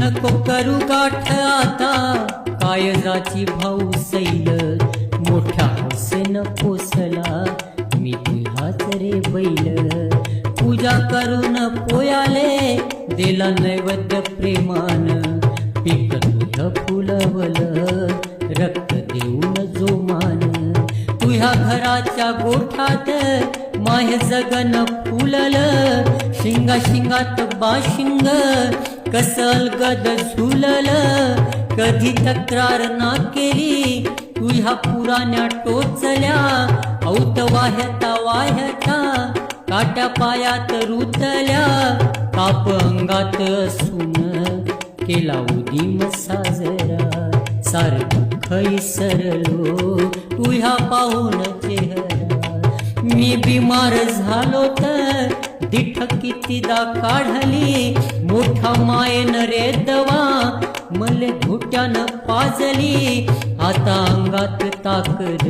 नको करू गाठ आता. कायजाची भाऊ सैल मोठ्या हौसेन पोसला मी तुझाच रे बैल. पूजा करून पोयाले दिला नैवेद्य प्रेमान. पिक तुझ फुलवल रक्त देऊन जोमान. तुझ्या घराच्या गोठात माय जगन फुलल. शिंगा शिंगात बाशिंग कसल गद झुलल कधी तक्रार ना केली तुझ्या पुराण्या टोचल्या औत वाह्यता वाह्यता काट्या पायात रुतल्या काप अंगात सुन केला उदीम साजरा सार दुःख इसरलो तुझ्या पाहून चेहरा. मी बिमार झालो तर दिठ कितीदा काढली मोठा मायन रे दवा मले घोट्यानं पाजली. आता अंगात ताकद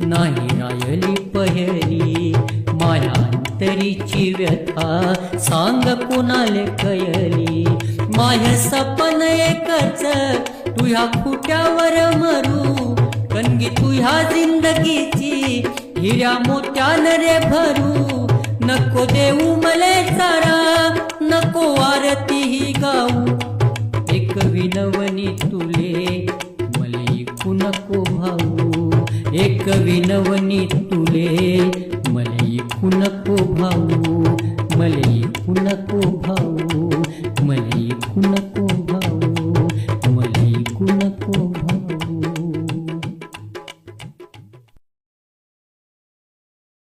नाही रायली पहली. माया तरीची व्यथा सांग कुणाले कयली माय सपन एकच तुझ्या खुट्यावर मरू. कणगी तुझ्या जिंदगीची हिऱ्या मोत्यान रे भरू. नको देऊ मले चारा ही गाऊ. एक विनवनी तुले मले ऐकू नको भाऊ. एक विनवनी तुले मले ऐकू नको भाऊ. मले ऐकू नको भाऊ.